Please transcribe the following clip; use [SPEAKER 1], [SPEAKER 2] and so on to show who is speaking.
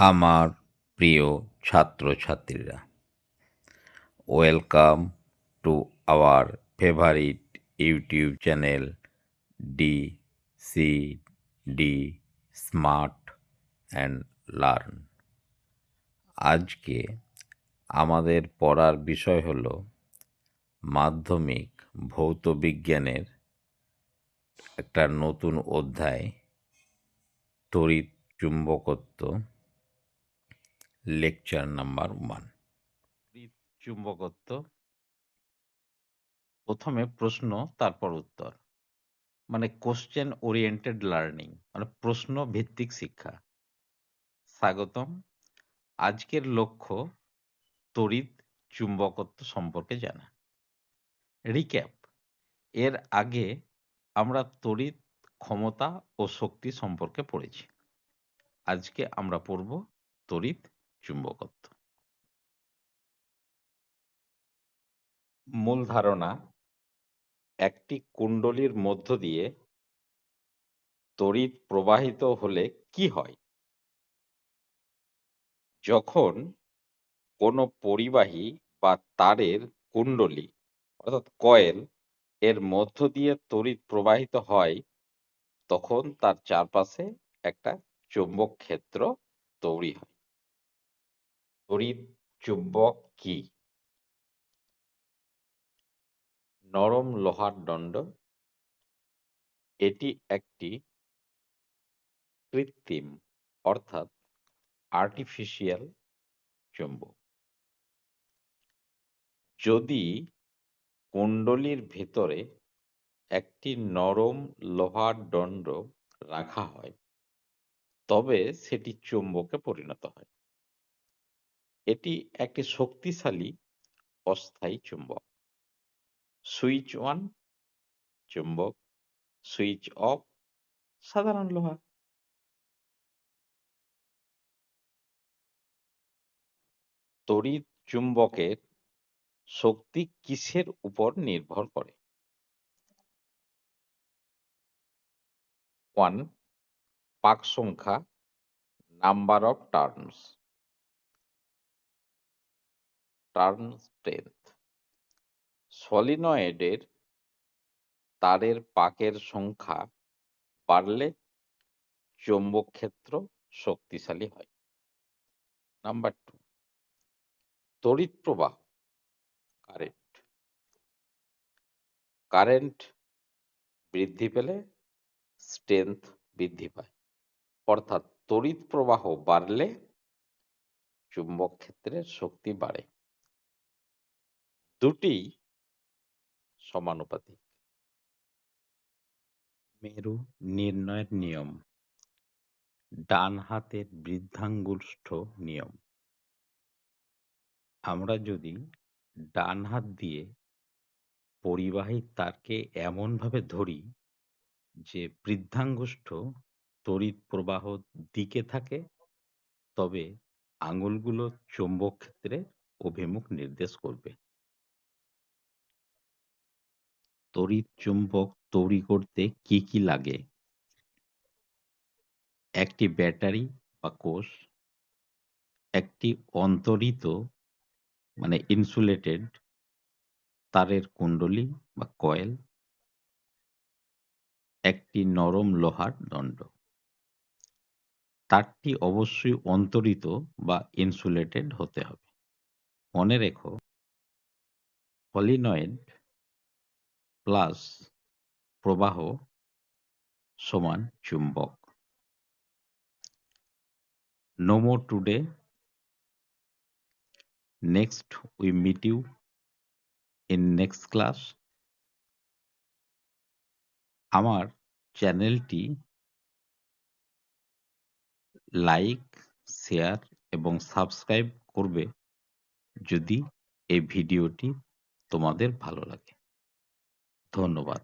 [SPEAKER 1] আমার প্রিয় ছাত্রছাত্রীরা welcome to our favourite YouTube channel D C D smart and learn আজকে আমাদের পড়ার বিষয় হল মাধ্যমিক ভৌত বিজ্ঞানের একটা নতুন অধ্যায়, তড়িৎ চুম্বকত্ব। লেকচার নাম্বার ওয়ান চুম্বকত্ব। প্রথমে প্রশ্ন, তারপর উত্তর। মানে কোশ্চেন ওরিয়েন্টেড লার্নিং মানে প্রশ্ন ভিত্তিক শিক্ষা। স্বাগতম। আজকের লক্ষ্য তড়িৎ চুম্বকত্ব সম্পর্কে জানা। রিক্যাপ এর আগে আমরা তড়িৎ ক্ষমতা ও শক্তি সম্পর্কে পড়েছি। আজকে আমরা পড়ব তড়িৎ চুম্বকত্ব মূল ধারণা, একটি কুণ্ডলীর মধ্য দিয়ে তড়িৎ প্রবাহিত হলে কি হয়? যখন কোনো পরিবাহী বা তারের কুণ্ডলী, অর্থাৎ কয়েল, এর মধ্য দিয়ে তড়িৎ প্রবাহিত হয়, তখন তার চারপাশে একটা চৌম্বক ক্ষেত্র তৈরি হয়। তড়িৎ চুম্বক। কি নরম লোহার দণ্ড। এটি একটি কৃত্রিম, অর্থাৎ আর্টিফিশিয়াল চুম্বক। যদি কুণ্ডলীর ভেতরে একটি নরম লোহার দণ্ড রাখা হয়, তবে সেটি চুম্বকে পরিণত হয়। এটি একটি শক্তিশালী, অস্থায়ী চুম্বক। সুইচ ওয়ান চুম্বক। সুইচ অফ সাধারণ লোহা। তড়িৎ চুম্বকের শক্তি কিসের উপর নির্ভর করে? ওয়ান পাক সংখ্যা number of turns turn strength সলিনয়েডের তারের পাকের সংখ্যা বাড়লে চৌম্বক ক্ষেত্র শক্তিশালী হয়। নাম্বার টু, তড়িৎ প্রবাহ, কারেন্ট। কারেন্ট বৃদ্ধি পেলে স্ট্রেংথ বৃদ্ধি পায়। অর্থাৎ তড়িৎ প্রবাহ বাড়লে চুম্বক ক্ষেত্রের শক্তি বাড়ে। দুটি সমানুপাতিক। মেরু নির্ণয়ের নিয়ম। ডান হাতের বৃদ্ধাঙ্গুষ্ঠ নিয়ম। আমরা যদি ডান হাত দিয়ে পরিবাহী তারকে এমনভাবে ধরি যে বৃদ্ধাঙ্গুষ্ঠ তড়িৎ প্রবাহ দিকে থাকে, তবে আঙুলগুলো চৌম্বক ক্ষেত্রে অভিমুখ নির্দেশ করবে। তড়িৎ চুম্বক তৈরি করতে কি কি লাগে? একটি ব্যাটারি বা কোষ, একটি অন্তরিত মানে ইনসুলেটেড তারের কুণ্ডলী বা কয়েল, একটি নরম লোহার দণ্ড। তারটি অবশ্যই অন্তরিত বা ইনসুলেটেড হতে হবে। মনে রেখো সলিনয়েড প্লাস প্রবাহ সমান চুম্বক। No more today. Next, we meet you in next class. আমার চ্যানেলটি লাইক শেয়ার এবং সাবস্ক্রাইব করবে যদি এই ভিডিওটি তোমাদের ভালো লাগে। ধন্যবাদ।